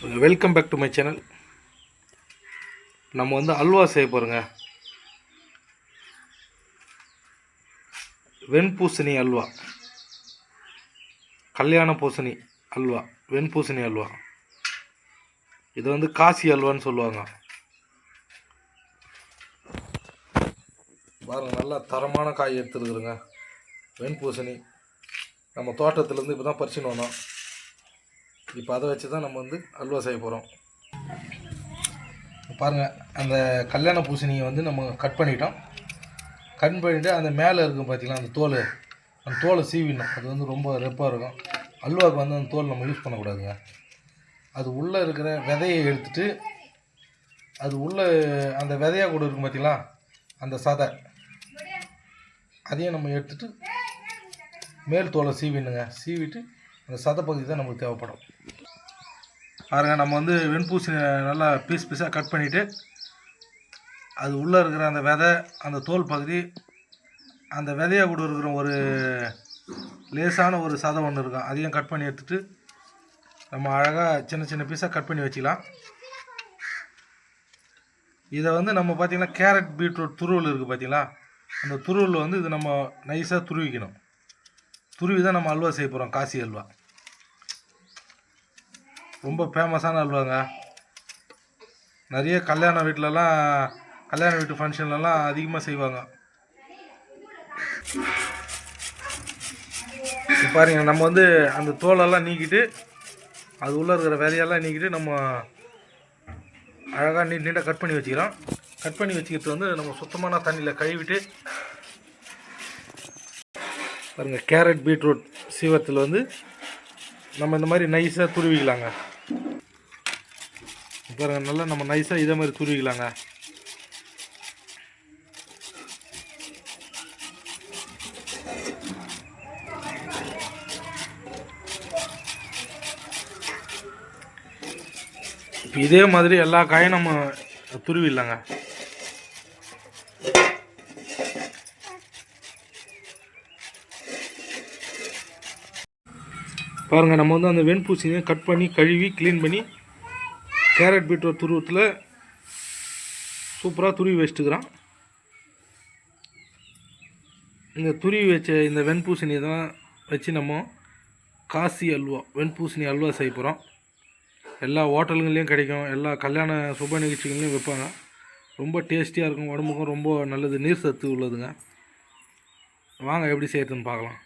Welcome back to my channel நம்ம வந்து அல்வா செய்ய போகிறோங்க வெண்பூசணி அல்வா. கல்யாண பூசணி அல்வா வெண்பூசணி அல்வா. இது வந்து காசி அல்வான்னு சொல்லுவாங்க. பாருங்க நல்லா தரமான காய் எடுத்துருக்குறோங்க வெண்பூசணி. நம்ம தோட்டத்துலேருந்து இப்போ தான் பறிச்சுன்னு வந்தோம். இப்போ அதை வச்சு தான் நம்ம வந்து அல்வா செய்ய போகிறோம் பாருங்கள் அந்த கல்யாண பூசணியை வந்து நம்ம கட் பண்ணிட்டோம். கட் பண்ணிவிட்டு அந்த மேலே இருக்கும் பார்த்தீங்களா அந்த தோல் அந்த தோலை சீவிடணும். அது வந்து ரொம்ப ரெப்பாக இருக்கும். அல்வாவுக்கு வந்து அந்த தோல் நம்ம யூஸ் பண்ணக்கூடாதுங்க. அது உள்ளே இருக்கிற விதையை எடுத்துட்டு அது உள்ளே அந்த விதையாக கூட இருக்கும் பார்த்தீங்களா அந்த சதை அதையும் நம்ம எடுத்துகிட்டு மேல் தோலை சீவிடணுங்க. சீவிட்டு அந்த சதப்பகுதி பகுதி தான் நமக்கு தேவைப்படும். பாருங்க நம்ம வந்து வெண்பூசணி நல்லா பீஸ் பீஸாக கட் பண்ணிவிட்டு அது உள்ளே இருக்கிற அந்த விதை அந்த தோல் பகுதி அந்த விதையை கூட இருக்கிற ஒரு லேசான ஒரு சதை ஒன்று இருக்கும். அதையும் கட் பண்ணி எடுத்துட்டு நம்ம அழகாக சின்ன சின்ன பீஸாக கட் பண்ணி வச்சுக்கலாம். இதை வந்து நம்ம பார்த்திங்கன்னா கேரட் பீட்ரூட் துருவல் இருக்குது பார்த்திங்களா அந்த துருவில் வந்து இது நம்ம நைஸாக துருவிக்கணும். துருவி தான் நம்ம அல்வா செய்ய போகிறோம் காசி அல்வா. ரொம்ப ஃபேமஸான அல்வாங்க நிறைய கல்யாண வீட்டிலலாம் கல்யாண வீட்டு ஃபங்க்ஷன்லலாம் அதிகமாக செய்வாங்க. பாருங்க நம்ம வந்து அந்த தோலெல்லாம் நீக்கிட்டு அது உள்ளே இருக்கிற வேலையெல்லாம் நீக்கிட்டு நம்ம அழகாக நீட் நீட்டாக கட் பண்ணி வச்சுக்கிறோம் கட் பண்ணி வச்சுக்கிறது வந்து நம்ம சுத்தமான தண்ணியில் கழுவிட்டு பாருங்கள் கேரட் பீட்ரூட் சீவத்தில் வந்து நம்ம இந்த மாதிரி நைஸாக துருவிக்கலாங்க. பாருங்கள் நல்லா நம்ம நைஸாக இதே மாதிரி துருவிக்கலாங்க. இப்போ இதே மாதிரி எல்லா காயும் நம்ம துருவிடலாங்க. பாருங்கள் நம்ம வந்து அந்த வெண்பூசணியை கட் பண்ணி கழுவி க்ளீன் பண்ணி கேரட் பீட்ரூட் துருவத்தில் சூப்பராக துருவி வச்சுட்டுக்கிறான். இந்த துருவி வச்ச இந்த வெண்பூசணியை தான் வச்சு நம்ம காசி அல்வா வெண்பூசணி அல்வா செய்ய போகிறோம் எல்லா ஹோட்டலுங்களையும் கிடைக்கும் எல்லா கல்யாண சுப நிகழ்ச்சிகள்லையும் வைப்பாங்க ரொம்ப டேஸ்டியாக இருக்கும் உடம்புக்கும் ரொம்ப நல்லது நீர் சத்து உள்ளதுங்க. வாங்க எப்படி செய்யறதுன்னு பார்க்கலாம்.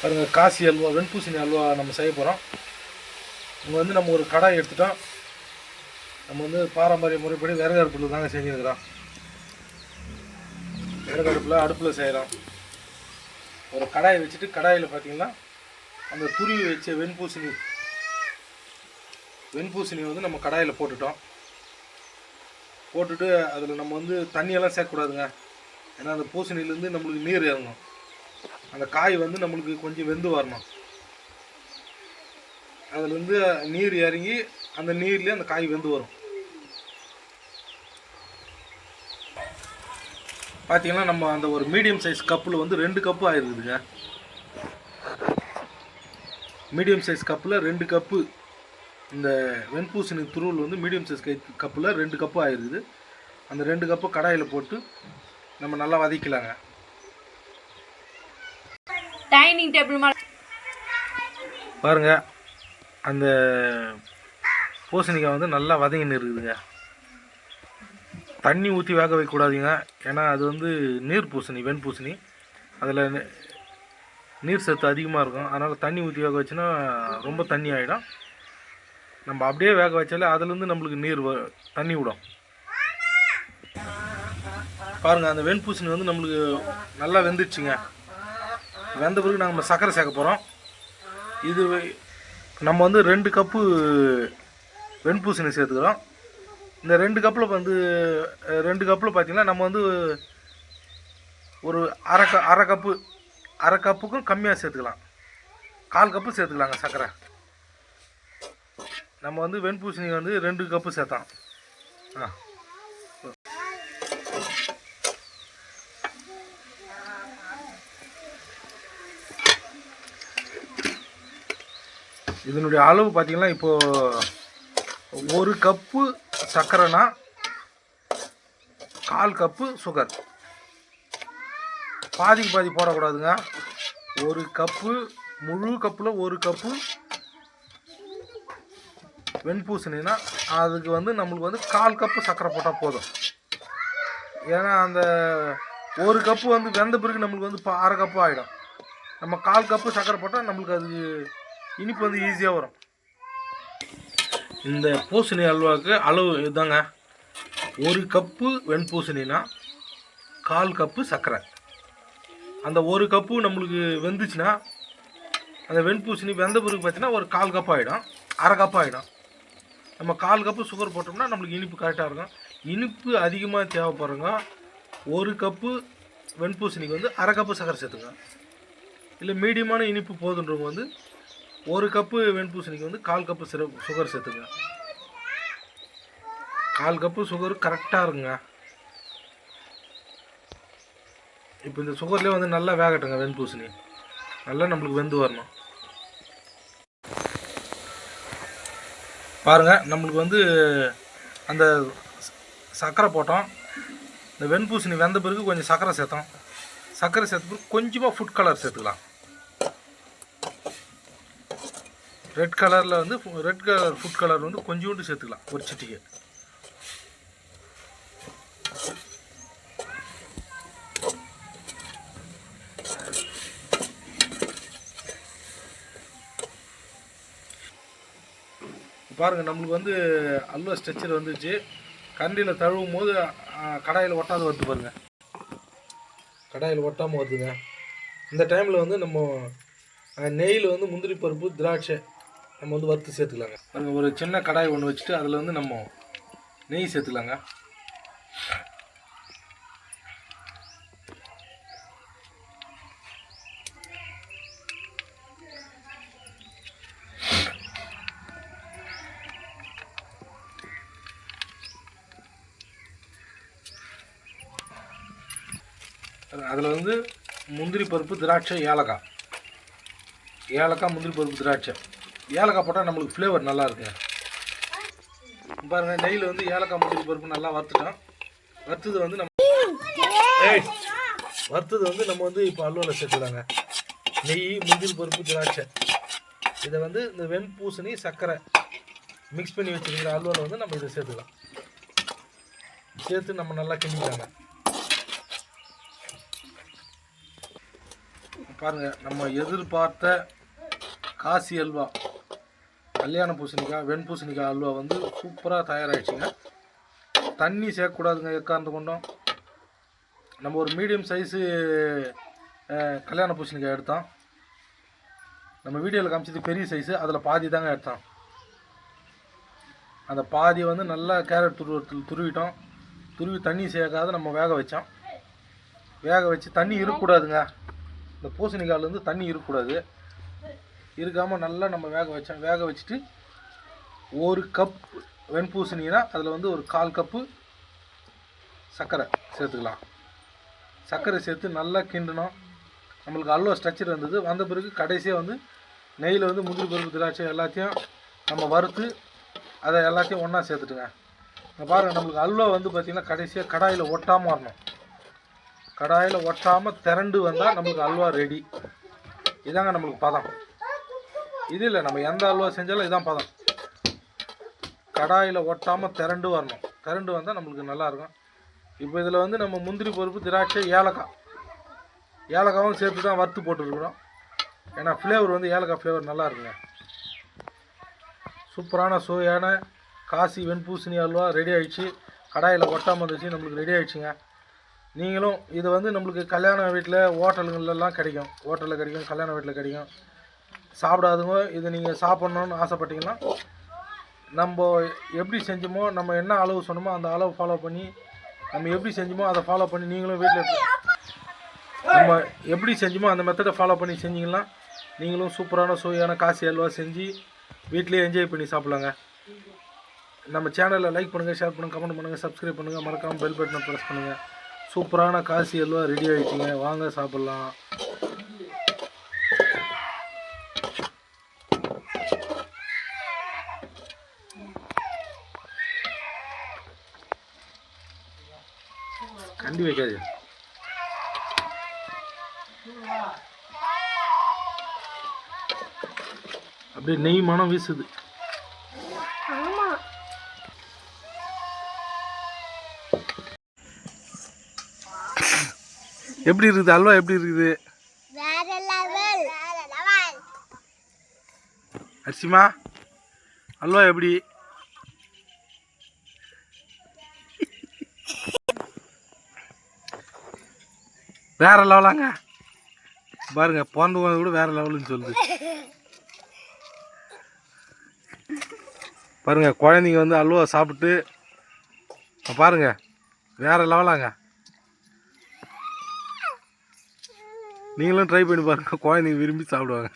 பாருங்க காசி அல்வா வெண்பூசணி அல்வா நம்ம செய்ய போகிறோம் இங்கே வந்து நம்ம ஒரு கடாய் எடுத்துட்டோம். நம்ம வந்து பாரம்பரிய முறைப்படி விறகு அடுப்பில் தாங்க செஞ்சுருக்கிறோம். விறகு அடுப்பில் அடுப்பில் செய்கிறோம் ஒரு கடாயை வச்சுட்டு கடாயில் பார்த்திங்கன்னா அந்த துருவி வச்ச வெண்பூசணி வெண்பூசணி வந்து நம்ம கடாயில் போட்டுட்டோம். போட்டுட்டு அதில் நம்ம வந்து தண்ணியெல்லாம் சேர்க்கக்கூடாதுங்க ஏன்னா அந்த பூசணிலேருந்து நம்மளுக்கு நீர் இறங்கும். அந்த காய் வந்து நம்மளுக்கு கொஞ்சம் வெந்து வரணும். அதுலேருந்து நீர் இறங்கி அந்த நீர்லேயே அந்த காய் வெந்து வரும். பார்த்தீங்கன்னா நம்ம அந்த ஒரு மீடியம் சைஸ் கப்பில் வந்து ரெண்டு கப்பு ஆயிருக்குதுங்க மீடியம் சைஸ் கப்பில் ரெண்டு கப்பு. இந்த வெண்பூசணி துருவல் வந்து மீடியம் சைஸ் கை கப்பில் ரெண்டு கப்பு ஆயிருக்குது அந்த ரெண்டு கப்பை கடாயில் போட்டு நம்ம நல்லா வதக்கலாங்க டைனிங் டேபிள் மேலே. பாருங்க அந்த பூசணிக்காய் வந்து நல்லா வதங்கின்னு இருக்குதுங்க தண்ணி ஊற்றி வேக வைக்கக்கூடாதுங்க. ஏன்னா அது வந்து நீர் பூசணி வெண் பூசணி. அதில் நீர் சத்து அதிகமாக இருக்கும். அதனால் தண்ணி ஊற்றி வேக வச்சுன்னா ரொம்ப தண்ணி ஆகிடும் நம்ம அப்படியே வேக வச்சாலே அதுலேருந்து நம்மளுக்கு நீர் வ தண்ணி விடும். பாருங்கள் அந்த வெண் பூசணி வந்து நம்மளுக்கு நல்லா வெந்துடுச்சுங்க. வெந்த பிறகு நாங்கள் சர்க்கரை சேர்க்க போகிறோம் இது நம்ம வந்து ரெண்டு கப்பு வெண்பூசணி சேர்த்துக்கிறோம். இந்த ரெண்டு கப்பில் வந்து ரெண்டு கப்பில் பார்த்திங்கன்னா நம்ம வந்து ஒரு அரை க அரை கப்பு அரை கப்புக்கும் கம்மியாக சேர்த்துக்கலாம். கால் கப்பு சேர்த்துக்கலாங்க சர்க்கரை. நம்ம வந்து வெண்பூசணி வந்து ரெண்டு கப்பு சேர்த்தோம். ஆ. இதனுடைய அளவு பார்த்தீங்கன்னா இப்போது ஒரு கப்பு சர்க்கரைனா கால் கப்பு சுகர். பாதிக்கு பாதி போடக்கூடாதுங்க. ஒரு கப்பு முழு கப்பில் ஒரு கப்பு வெண்பூசணின்னா அதுக்கு வந்து நம்மளுக்கு வந்து கால் கப்பு சர்க்கரை போட்டால் போதும். ஏன்னா அந்த ஒரு கப்பு வந்து வெந்த பிறகு நம்மளுக்கு வந்து பா- அரை கப்பு ஆகிடும் நம்ம கால் கப்பு சர்க்கரை போட்டால் நம்மளுக்கு அது இனிப்பு வந்து ஈஸியாக வரும். இந்த பூசணி அல்வாவுக்கு அளவு இதுதாங்க. ஒரு கப்பு வெண்பூசணினா கால் கப்பு சர்க்கரை. அந்த ஒரு கப்பு நம்மளுக்கு வெந்துச்சுன்னா அந்த வெண்பூசணி வெந்த பிறகு பார்த்தீங்கன்னா ஒரு கால் கப் ஆகிடும் அரை கப் ஆகிடும் நம்ம கால் கப்பு சுகர் போட்டோம்னா நம்மளுக்கு இனிப்பு கரெக்டாக இருக்கும். இனிப்பு அதிகமாக தேவைப்படுறங்க ஒரு கப்பு வெண்பூசணிக்கு வந்து அரை கப்பு சர்க்கரை சேர்த்துங்க இல்லை மீடியமான இனிப்பு போதுன்றவங்க வந்து ஒரு கப்பு வெண்பூசணிக்கு வந்து கால் கப்பு சிற சுகர் சேர்த்துங்க. கால் கப்பு சுகர் கரெக்டாக இருக்குங்க. இப்போ இந்த சுகர்லேயே வந்து நல்லா வேகட்டுங்க வெண்பூசணி. நல்லா நம்மளுக்கு வெந்து வரணும். பாருங்க நம்மளுக்கு வந்து அந்த சர்க்கரை போட்டோம். இந்த வெண்பூசணி வெந்த பிறகு கொஞ்சம் சர்க்கரை சேர்த்தோம். சர்க்கரை சேர்த்த பிறகு கொஞ்சமாக ஃபுட் கலர் சேர்த்துக்கலாம். ரெட் கலரில் வந்து ரெட் கலர் ஃபுட் கலர் வந்து கொஞ்சோண்டு சேர்த்துக்கலாம். ஒரு சிட்டிகை. பாருங்க நம்மளுக்கு வந்து அல்வா ஸ்ட்ரெச்சர் வந்துச்சு. கண்டியில் தழுவும் போது கடாயில் ஒட்டாது வருது பாருங்க. கடாயில் ஒட்டாமல் வருதுங்க. இந்த டைமில் வந்து நம்ம நெய்யில் வந்து முந்திரி பருப்பு திராட்சை நம்ம வந்து வறுத்து சேர்த்துக்கலாங்க. அங்கே ஒரு சின்ன கடாய் ஒன்று வச்சுட்டு அதில் வந்து நம்ம நெய் சேர்த்துக்கலாங்க. அதில் வந்து முந்திரி பருப்பு திராட்சை ஏலக்காய். ஏலக்காய் முந்திரி பருப்பு திராட்சை. ஏலக்காய் போட்டால் நம்மளுக்கு ஃப்ளேவர் நல்லா இருக்கு. பாருங்க நெய்யில் வந்து ஏலக்காய் முந்திரி பருப்பு நல்லா வறுத்துட்டோம். வறுத்தது வந்து நம்ம ஏய் வறுத்தது வந்து நம்ம வந்து இப்போ அல்வாவில் சேர்த்துக்கலாங்க. நெய் முந்திரி பருப்பு திராட்சை. இதை வந்து இந்த வெண்பூசணி சர்க்கரை மிக்ஸ் பண்ணி வச்சுருக்கிற அல்வாவில் வந்து நம்ம இதை சேர்த்துக்கலாம். சேர்த்து நம்ம நல்லா கிண்டிக்கலாங்க. பாருங்கள் நம்ம எதிர்பார்த்த காசி அல்வா. கல்யாண பூசணிக்காய் வெண்பூசணிக்காய் அல்வா வந்து சூப்பராக தயாராகிடுச்சிங்க தண்ணி சேர்க்கக்கூடாதுங்க எக்காந்து கொண்டோம்? நம்ம ஒரு மீடியம் சைஸு கல்யாண பூசணிக்காய் எடுத்தோம். நம்ம வீடியோவில் காமிச்சது பெரிய சைஸு அதில் பாதி தாங்க எடுத்தோம். அந்த பாதியை வந்து நல்லா கேரட் துருவத்தில் துருவிட்டோம். துருவி தண்ணி சேர்க்காத நம்ம வேக வச்சோம். வேக வச்சு தண்ணி இருக்கக்கூடாதுங்க. இந்த பூசணிக்காயிலேருந்து தண்ணி இருக்கக்கூடாது. இருக்காமல் நல்லா நம்ம வேக வச்சோம் வேக வச்சுட்டு ஒரு கப் வெண்பூசணினா அதில் வந்து ஒரு கால் கப்பு சர்க்கரை சேர்த்துக்கலாம். சர்க்கரை சேர்த்து நல்லா கிண்டணும். நம்மளுக்கு அல்வா ஸ்ட்ரக்சர் வந்தது. வந்த பிறகு கடைசியாக வந்து நெய்யில் வந்து முந்திரி பருப்பு திராட்சை எல்லாத்தையும் நம்ம வறுத்து அதை எல்லாத்தையும் ஒன்றா சேர்த்துட்டுங்க. பாருங்கள் நம்மளுக்கு அல்வா வந்து பார்த்திங்கன்னா கடைசியாக கடாயில் ஒட்டாமல் வரணும். கடாயில் ஒட்டாமல் திரண்டு வந்தால் நம்மளுக்கு அல்வா ரெடி இதாங்க நம்மளுக்கு பதம். இது இல்லை நம்ம எந்த அல்வா செஞ்சாலும் இதான் பதம். கடாயில் ஒட்டாமல் திரண்டு வரணும். திரண்டு வந்தால் நம்மளுக்கு நல்லாயிருக்கும் இப்போ இதில் வந்து நம்ம முந்திரி பருப்பு திராட்சை ஏலக்காய். ஏலக்காவும் சேர்த்து தான் வறுத்து போட்டுருக்குறோம். ஏன்னா ஃப்ளேவர் வந்து ஏலக்காய் ஃப்ளேவர் நல்லா இருக்குங்க. சூப்பரான சுவையான காசி வெண்பூசணி அல்வா ரெடி ஆகிடுச்சு கடாயில் ஒட்டாமல் இருந்துச்சு நம்மளுக்கு ரெடி ஆகிடுச்சுங்க நீங்களும் இது வந்து நம்மளுக்கு கல்யாண வீட்டில் ஹோட்டலுங்களெல்லாம் கிடைக்கும். ஹோட்டலில் கிடைக்கும் கல்யாண வீட்டில் கிடைக்கும். சாப்பிடாதவங்க இதை நீங்கள் சாப்பிட்ணுன்னு ஆசைப்பட்டீங்கன்னா நம்ம எப்படி செஞ்சோமோ நம்ம என்ன அளவு சொன்னோமோ அந்த அளவு ஃபாலோ பண்ணி நம்ம எப்படி செஞ்சோமோ அதை ஃபாலோ பண்ணி நீங்களும் வீட்டில் நம்ம எப்படி செஞ்சோமோ அந்த மெத்தடை ஃபாலோ பண்ணி செஞ்சீங்கன்னா நீங்களும் சூப்பரான சுவையான காசு அல்வா செஞ்சு வீட்டிலே என்ஜாய் பண்ணி சாப்பிட்லாங்க. நம்ம சேனலில் லைக் பண்ணுங்கள் ஷேர் பண்ணுங்கள் கமெண்ட் பண்ணுங்கள் சப்ஸ்கிரைப் பண்ணுங்கள் மறக்காமல் பெல் பட்டனை ப்ரெஸ் பண்ணுங்கள் சூப்பரான காசி அல்வா ரெடி ஆகிடுச்சிங்க வாங்க சாப்பிட்லாம். கண்டி வைக்காது அப்படியே நெய் மனம் வீசுது. எப்படி இருக்குது அல்வா எப்படி இருக்குது? அரிசிமா? அல்வா எப்படி? வேற லெவலாங்க. பாருங்க பிறந்து போனது கூட வேற லெவலுன்னு சொல்லுது. பாருங்க குழந்தைங்க வந்து அல்வா சாப்பிட்டு பாருங்க வேற லெவலாங்க. நீங்களும் ட்ரை பண்ணி பாருங்க குழந்தைங்க விரும்பி சாப்பிடுவாங்க.